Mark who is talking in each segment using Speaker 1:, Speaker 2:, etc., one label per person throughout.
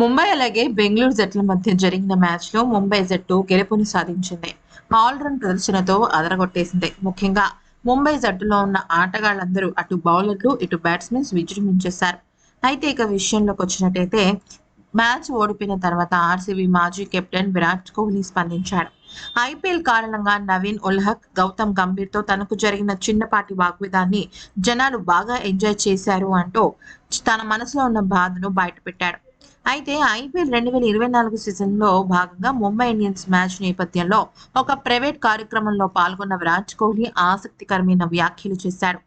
Speaker 1: ముంబై అలాగే బెంగళూరు జట్ల మధ్య జరిగిన మ్యాచ్లో ముంబై జట్టు గెలుపుని సాధించింది. ఆల్రౌండ్ ప్రదర్శనతో అదరగొట్టేసింది. ముఖ్యంగా ముంబై జట్టులో ఉన్న ఆటగాళ్ళందరూ అటు బౌలర్లు ఇటు బ్యాట్స్మెన్స్ విజృంభించేశారు. అయితే ఇక విషయంలోకి వచ్చినట్టయితే మ్యాచ్ ఓడిపోయిన తర్వాత ఆర్సీబీ మాజీ కెప్టెన్ విరాట్ కోహ్లీ స్పందించాడు. ఐపీఎల్ కారణంగా నవీన్ ఉల్హక్ గౌతమ్ గంభీర్తో తనకు జరిగిన చిన్నపాటి వాగ్విదాన్ని జనాలు బాగా ఎంజాయ్ చేశారు అంటూ తన మనసులో ఉన్న బాధను బయటపెట్టాడు. అయితే ఐపీఎల్ రెండు వేల ఇరవై నాలుగు సీజన్లో భాగంగా ముంబై ఇండియన్స్ మ్యాచ్ నేపథ్యంలో ఒక ప్రైవేట్ కార్యక్రమంలో పాల్గొన్న విరాట్ కోహ్లీ ఆసక్తికరమైన వ్యాఖ్యలు చేశారు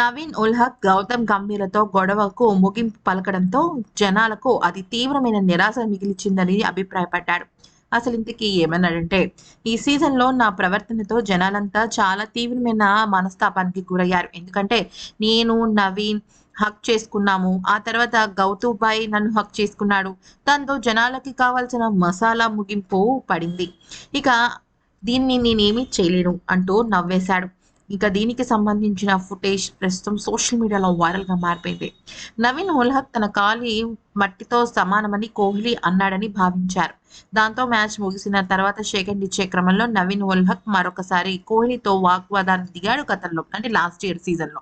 Speaker 1: నవీన్ ఉల్హక్ గౌతమ్ గంభీర్లతో గొడవకు ముగింపు పలకడంతో జనాలకు అది తీవ్రమైన నిరాశ మిగిలిచిందని అభిప్రాయపడ్డాడు. అసలు ఇంతకీ ఏమన్నాడంటే ఈ సీజన్లో నా ప్రవర్తనతో జనాలంతా చాలా తీవ్రమైన మనస్తాపానికి గురయ్యారు. ఎందుకంటే నేను నవీన్ హక్ చేసుకున్నాము. ఆ తర్వాత గౌతూబాయ్ నన్ను హక్ చేసుకున్నాడు. దాంతో జనాలకి కావాల్సిన మసాలా ముగింపు పడింది. ఇక దీన్ని నేనేమీ చేయలేను అంటూ నవ్వేశాడు. ఇక దీనికి సంబంధించిన ఫుటేజ్ ప్రస్తుతం సోషల్ మీడియాలో వైరల్గా మారిపోయింది. నవీన్ ఉల్హక్ తన కాలి మట్టితో సమానమని కోహ్లీ అన్నాడని భావించారు. దాంతో మ్యాచ్ ముగిసిన తర్వాత సెకండ్ ఇచ్చే క్రమంలో నవీన్ ఉల్హక్ మరొకసారి కోహ్లీతో వాగ్వాదాన్ని దిగాడు గతంలో అంటే లాస్ట్ ఇయర్ సీజన్లో.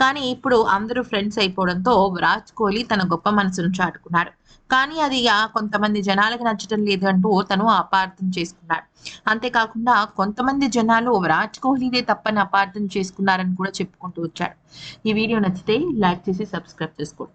Speaker 1: కానీ ఇప్పుడు అందరూ ఫ్రెండ్స్ అయిపోవడంతో విరాట్ కోహ్లీ తన గొప్ప మనసును చాటుకున్నాడు. కానీ అది కొంతమంది జనాలకు నచ్చడం లేదు అంటూ తను అపార్థం చేసుకున్నాడు. అంతేకాకుండా కొంతమంది జనాలు విరాట్ కోహ్లీదే తప్పని అపార్థం చేసుకున్నారని కూడా చెప్పుకుంటూ వచ్చాడు. ఈ వీడియో నచ్చితే లైక్ చేసి సబ్స్క్రైబ్ చేసుకోండి.